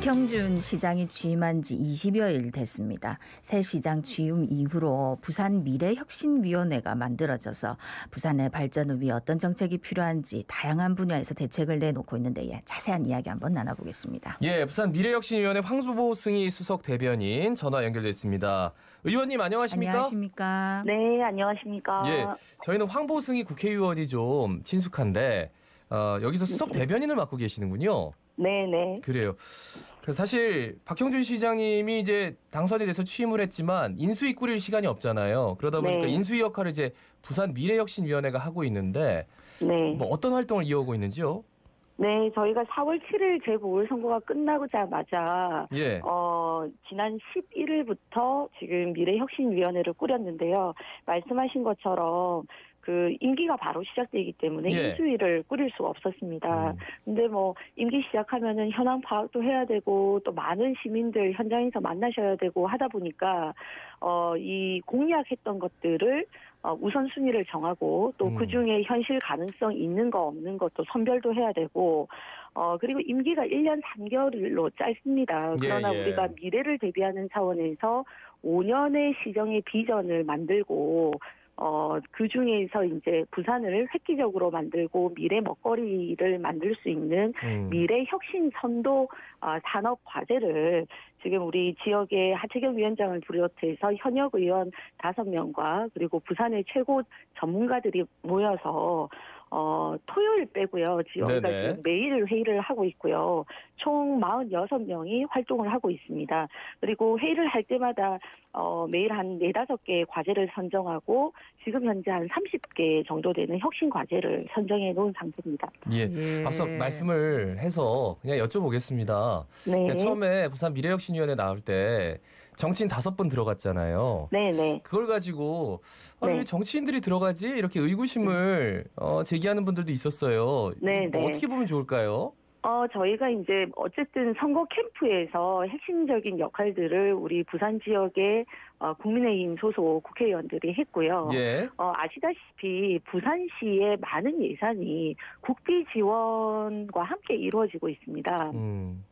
박형준 시장이 취임한 지 20여일 됐습니다. 새 시장 취임 이후로 부산 미래혁신위원회가 만들어져서 부산의 발전을 위해 어떤 정책이 필요한지 다양한 분야에서 대책을 내놓고 있는데 예, 자세한 이야기 한번 나눠보겠습니다. 예, 부산 미래혁신위원회 황보승희 수석 대변인 전화 연결됐습니다. 의원님 안녕하십니까? 안녕하십니까? 네, 안녕하십니까. 예, 저희는 황보승희 국회의원이 좀 친숙한데 어, 여기서 수석 대변인을 맡고 계시는군요. 네, 네. 그래요. 그래서 사실 박형준 시장님이 이제 당선이 돼서 취임을 했지만 인수위 꾸릴 시간이 없잖아요. 그러다 보니까 네. 인수위 역할을 이제 부산 미래혁신위원회가 하고 있는데 네. 뭐 어떤 활동을 이어오고 있는지요? 네, 저희가 4월 7일 재보궐 선거가 끝나고자마자 예. 어, 지난 11일부터 지금 미래혁신위원회를 꾸렸는데요. 말씀하신 것처럼 그 임기가 바로 시작되기 때문에 예. 인수위를 꾸릴 수가 없었습니다. 음. 근데 뭐 임기 시작하면은 현황 파악도 해야 되고 또 많은 시민들 현장에서 만나셔야 되고 하다 보니까 어 이 공약했던 것들을 어 우선순위를 정하고 또 음. 그 중에 현실 가능성 있는 거 없는 것도 선별도 해야 되고 어 그리고 임기가 1년 3개월로 짧습니다. 예, 그러나 예. 우리가 미래를 대비하는 차원에서 5년의 시정의 비전을 만들고 어, 그 중에서 이제 부산을 획기적으로 만들고 미래 먹거리를 만들 수 있는 음. 미래 혁신 선도 어, 산업 과제를 지금 우리 지역의 하태경 위원장을 비롯해서 현역 의원 다섯 명과 그리고 부산의 최고 전문가들이 모여서 어, 토요일 빼고요. 지역가 네네. 지금 매일 회의를 하고 있고요. 총 46명이 활동을 하고 있습니다. 그리고 회의를 할 때마다 어, 매일 한 네다섯 개의 과제를 선정하고 지금 현재 한 30개 정도 되는 혁신 과제를 선정해 놓은 상태입니다. 예. 예. 앞서 말씀을 해서 그냥 여쭤보겠습니다. 네. 그러니까 처음에 부산 미래혁신위원회 나올 때 정치인 다섯 분 들어갔잖아요. 네, 네. 그걸 가지고 아, 네. 왜 정치인들이 들어가지 이렇게 의구심을 어, 제기하는 분들도 있었어요. 네, 뭐 네. 어떻게 보면 좋을까요? 어, 저희가 이제 어쨌든 선거 캠프에서 핵심적인 역할들을 우리 부산 지역의 어, 국민의힘 소속 국회의원들이 했고요. 예. 어, 아시다시피 부산시의 많은 예산이 국비 지원과 함께 이루어지고 있습니다. 음.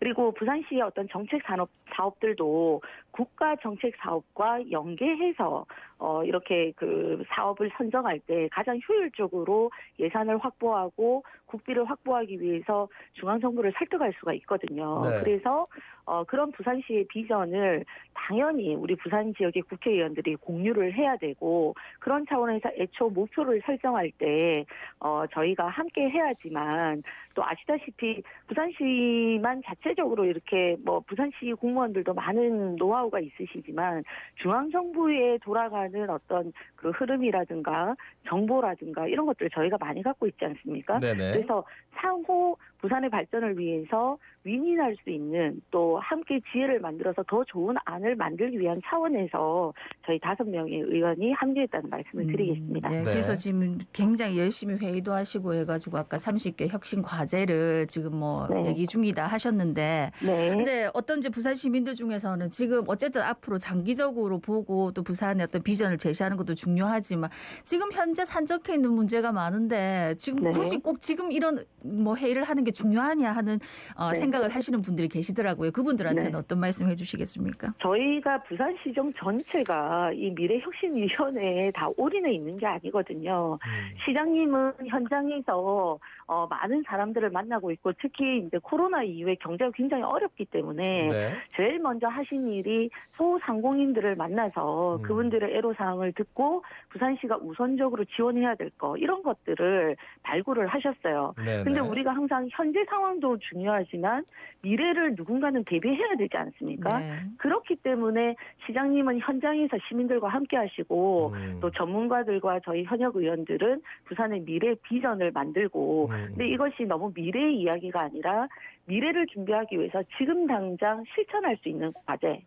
그리고 부산시의 어떤 정책 산업 사업들도 국가 정책 사업과 연계해서 어 이렇게 그 사업을 선정할 때 가장 효율적으로 예산을 확보하고 국비를 확보하기 위해서 중앙 정부를 설득할 수가 있거든요. 네. 그래서 어 그런 부산시의 비전을 당연히 우리 부산 지역의 국회의원들이 공유를 해야 되고 그런 차원에서 애초 목표를 설정할 때 어 저희가 함께 해야지만 또 아시다시피 부산시만 자체적으로 이렇게 뭐 부산시 공무원들도 많은 노하우가 있으시지만 중앙 정부에 돌아가는 어떤 그 흐름이라든가 정보라든가 이런 것들을 저희가 많이 갖고 있지 않습니까? 네네. 그래서 상호 부산의 발전을 위해서 윈윈할 수 있는 또 함께 지혜를 만들어서 더 좋은 안을 만들기 위한 차원에서 저희 다섯 명의 의원이 합류했다는 말씀을 드리겠습니다. 음, 예, 네. 그래서 지금 굉장히 열심히 회의도 하시고 해가지고 아까 30개 혁신 과제를 지금 뭐 네. 얘기 중이다 하셨는데 네. 근데 어떤 이제 부산 시민들 중에서는 지금 어쨌든 앞으로 장기적으로 보고 또 부산의 어떤 비전을 제시하는 것도 중요하지만 지금 현재 산적해 있는 문제가 많은데 지금 네. 굳이 꼭 지금 이런 뭐 회의를 하는 게 중요하냐 하는 어, 네. 생각을 하시는 분들이 계시더라고요. 그분들한테는 네. 어떤 말씀 해 주시겠습니까? 저희가 부산시정 전체가 이 미래혁신위원회에 다 올인해 있는 게 아니거든요. 음. 시장님은 현장에서 어, 많은 사람들을 만나고 있고 특히 이제 코로나 이후에 경제가 굉장히 어렵기 때문에 네. 제일 먼저 하신 일이 소상공인들을 만나서 음. 그분들의 애로사항을 듣고 부산시가 우선적으로 지원해야 될 거 이런 것들을 발굴을 하셨어요. 네네. 근데 우리가 항상 현재 상황도 중요하지만 미래를 누군가는 대비해야 되지 않습니까? 네. 그렇기 때문에 시장님은 현장에서 시민들과 함께 하시고 음. 또 전문가들과 저희 현역 의원들은 부산의 미래 비전을 만들고 음. 근데 이것이 너무 미래의 이야기가 아니라 미래를 준비하기 위해서 지금 당장 실천할 수 있는 과제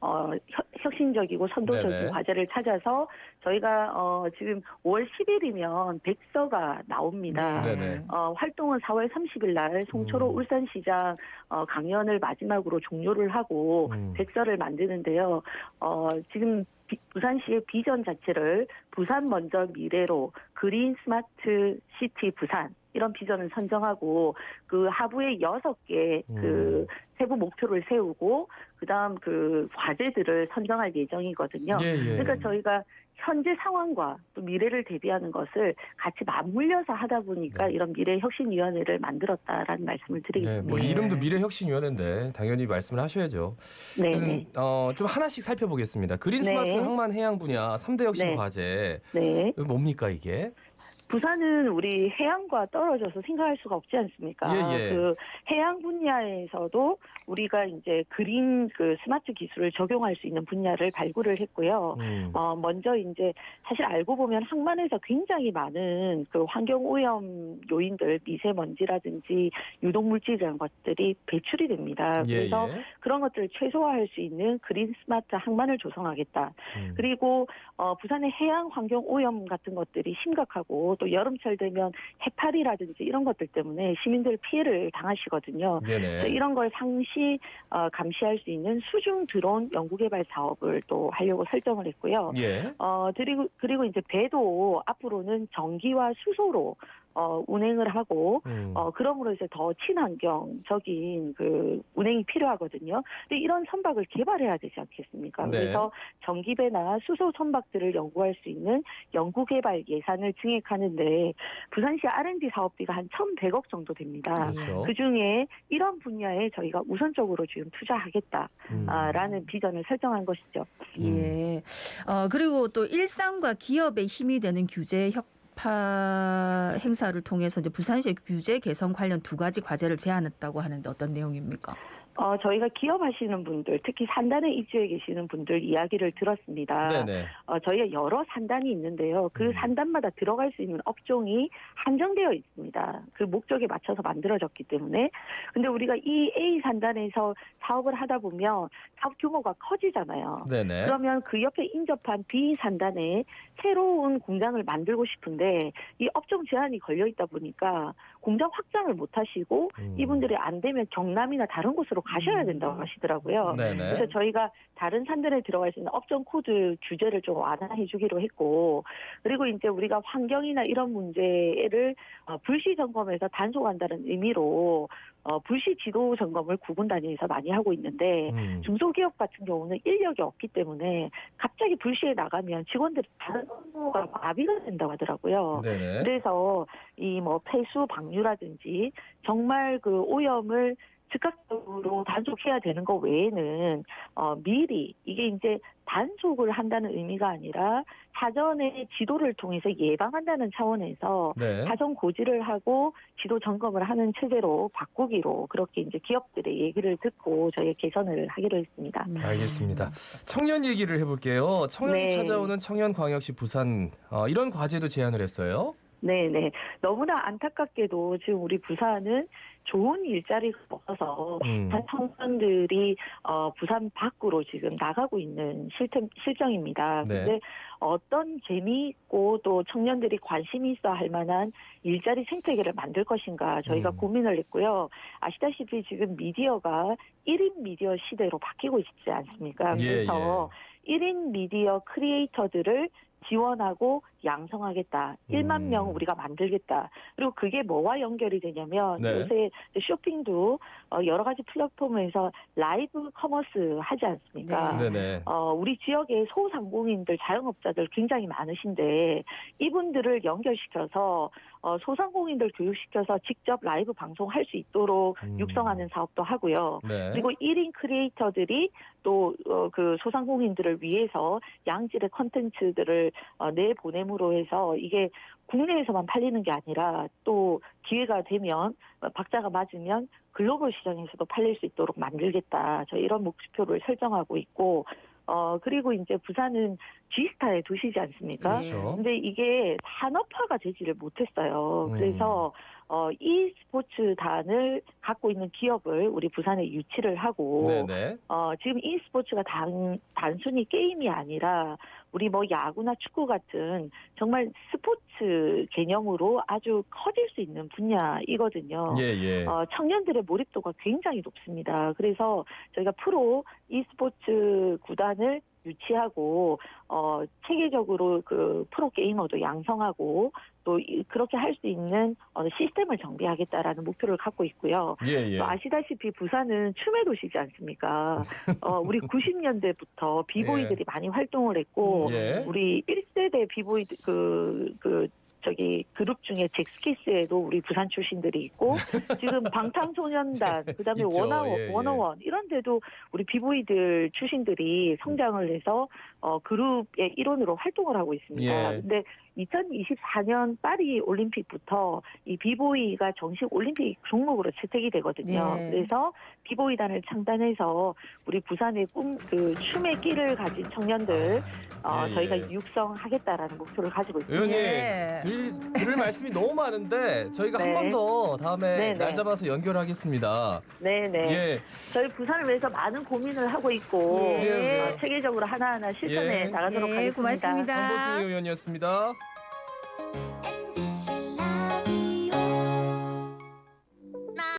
어, 혁- 혁신적이고 선도적인 네네. 과제를 찾아서 저희가 어, 지금 5월 10일이면 백서가 나옵니다. 네네. 어, 활동은 4월 30일 날 송초로 음. 울산시장 어, 강연을 마지막으로 종료를 하고 음. 백서를 만드는데요. 어, 지금 비- 부산시의 비전 자체를 부산 먼저 미래로 그린 스마트 시티 부산 이런 비전을 선정하고 그 하부에 여섯 개그 음. 세부 목표를 세우고 그다음 그 과제들을 선정할 예정이거든요. 예, 예. 그러니까 저희가 현재 상황과 또 미래를 대비하는 것을 같이 맞물려서 하다 보니까 네. 이런 미래혁신위원회를 만들었다라는 말씀을 네, 드리겠습니다. 뭐 이름도 미래혁신위원회인데 당연히 말씀을 하셔야죠. 네, 네, 어, 좀 하나씩 살펴보겠습니다. 그린 네. 스마트 항만 해양 분야 3대 혁신 네. 과제. 네. 뭡니까 이게? 부산은 우리 해양과 떨어져서 생각할 수가 없지 않습니까? 예, 예. 그 해양 분야에서도 우리가 이제 그린 그 스마트 기술을 적용할 수 있는 분야를 발굴을 했고요. 음. 어, 먼저 이제 사실 알고 보면 항만에서 굉장히 많은 그 환경 오염 요인들, 미세먼지라든지 유독물질 이런 것들이 배출이 됩니다. 예, 그래서 예. 그런 것들을 최소화할 수 있는 그린 스마트 항만을 조성하겠다. 음. 그리고 어, 부산의 해양 환경 오염 같은 것들이 심각하고 또 여름철 되면 해파리라든지 이런 것들 때문에 시민들 피해를 당하시거든요. 네네. 이런 걸 상시 어, 감시할 수 있는 수중 드론 연구개발 사업을 또 하려고 설정을 했고요. 예. 어, 그리고, 그리고 이제 배도 앞으로는 전기와 수소로 어, 운행을 하고 음. 어, 그러므로 이제 더 친환경적인 그 운행이 필요하거든요. 근데 이런 선박을 개발해야 되지 않겠습니까? 네. 그래서 전기배나 수소 선박들을 연구할 수 있는 연구개발 예산을 증액하는데 부산시 R&D 사업비가 한 1,100억 정도 됩니다. 그렇죠. 그 중에 이런 분야에 저희가 우선적으로 지금 투자하겠다라는 음. 비전을 설정한 것이죠. 예. 어, 그리고 또 일상과 기업의 힘이 되는 규제 혁파 행사를 통해서 이제 부산시의 규제 개선 관련 두 가지 과제를 제안했다고 하는데 어떤 내용입니까? 어, 저희가 기업하시는 분들, 특히 산단에 입주해 계시는 분들 이야기를 들었습니다. 네네. 어, 저희가 여러 산단이 있는데요. 그 음. 산단마다 들어갈 수 있는 업종이 한정되어 있습니다. 그 목적에 맞춰서 만들어졌기 때문에. 근데 우리가 이 A 산단에서 사업을 하다 보면 사업 규모가 커지잖아요. 네네. 그러면 그 옆에 인접한 B 산단에 새로운 공장을 만들고 싶은데 이 업종 제한이 걸려 있다 보니까 공장 확장을 못 하시고 음. 이분들이 안 되면 경남이나 다른 곳으로 가셔야 된다고 하시더라고요. 네네. 그래서 저희가 다른 산들에 들어갈 수 있는 업종 코드 규제를 좀 완화해 주기로 했고 그리고 이제 우리가 환경이나 이런 문제를 어, 불시 점검에서 단속한다는 의미로 어, 불시 지도 점검을 구분 단위에서 많이 하고 있는데 음. 중소기업 같은 경우는 인력이 없기 때문에 갑자기 불시에 나가면 직원들이 다른 업무가 마비가 된다고 하더라고요. 네네. 그래서 이 뭐 폐수 방류라든지 정말 그 오염을 즉각적으로 단속해야 되는 것 외에는 어 미리 이게 이제 단속을 한다는 의미가 아니라 사전에 지도를 통해서 예방한다는 차원에서 네. 사전 고지를 하고 지도 점검을 하는 체제로 바꾸기로 그렇게 이제 기업들의 얘기를 듣고 저희 개선을 하기로 했습니다. 알겠습니다. 청년 얘기를 해볼게요. 청년이 네. 찾아오는 청년광역시 부산 어, 이런 과제도 제안을 했어요. 네네. 너무나 안타깝게도 지금 우리 부산은 좋은 일자리가 없어서 음. 청년들이 어, 부산 밖으로 지금 나가고 있는 실정, 실정입니다. 네. 근데 어떤 재미있고 또 청년들이 관심이 있어 할 만한 일자리 생태계를 만들 것인가 저희가 음. 고민을 했고요. 아시다시피 지금 미디어가 1인 미디어 시대로 바뀌고 있지 않습니까? 예, 그래서 1인 미디어 크리에이터들을 지원하고 양성하겠다. 1만 음. 명 우리가 만들겠다. 그리고 그게 뭐와 연결이 되냐면 네. 요새 쇼핑도 어, 여러 가지 플랫폼에서 라이브 커머스 하지 않습니까? 네. 네네. 어, 우리 지역에 소상공인들, 자영업자들 굉장히 많으신데 이분들을 연결시켜서 어, 소상공인들 교육시켜서 직접 라이브 방송할 수 있도록 음. 육성하는 사업도 하고요. 네. 그리고 1인 크리에이터들이 또그 소상공인들을 위해서 양질의 컨텐츠들을 어, 내보 냄으로 해서 이게 국내에서만 팔리는 게 아니라 또 기회가 되면 어, 박자가 맞으면 글로벌 시장에서도 팔릴 수 있도록 만들겠다. 저 이런 목표를 설정하고 있고 어 그리고 이제 부산은 G스타의 도시지 않습니까? 네. 그렇죠. 근데 이게 산업화가 되지를 못했어요. 음. 그래서 어, e스포츠단을 갖고 있는 기업을 우리 부산에 유치를 하고 네네. 어, 지금 e스포츠가 단, 단순히 게임이 아니라 우리 뭐 야구나 축구 같은 정말 스포츠 개념으로 아주 커질 수 있는 분야이거든요. 예 예. 어, 청년들의 몰입도가 굉장히 높습니다. 그래서 저희가 프로 e스포츠 구단을 유치하고 어 체계적으로 그 프로 게이머도 양성하고 또 이- 그렇게 할 수 있는 어, 시스템을 정비하겠다라는 목표를 갖고 있고요. 예, 예. 또 아시다시피 부산은 춤의 도시지 않습니까? 어, 우리 90년대부터 비보이들이 많이 활동을 했고 예. 우리 1세대 비보이 그, 그, 저기 그룹 중에 잭스키스에도 우리 부산 출신들이 있고 지금 방탄소년단 그다음에 있죠. 워너원 예, 예. 워너원 이런 데도 우리 비보이들 출신들이 성장을 해서 어 그룹의 일원으로 활동을 하고 있습니다. 예. 근데 2024년 파리 올림픽부터 이 비보이가 정식 올림픽 종목으로 채택이 되거든요. 예. 그래서 비보이단을 창단해서 우리 부산의 꿈 그 춤의 끼를 가진 청년들 어, 예, 저희가 예. 육성하겠다라는 목표를 가지고 있습니다. 의원님 예. 들, 들을 말씀이 너무 많은데 저희가 한 네. 번더 다음에 네, 네. 날 잡아서 연결하겠습니다. 네네. 예. 저희 부산을 위해서 많은 고민을 하고 있고 예. 어, 체계적으로 하나하나 실천해 예. 나가도록 예, 하겠습니다. 고맙습니다. 한보승 의원이었습니다.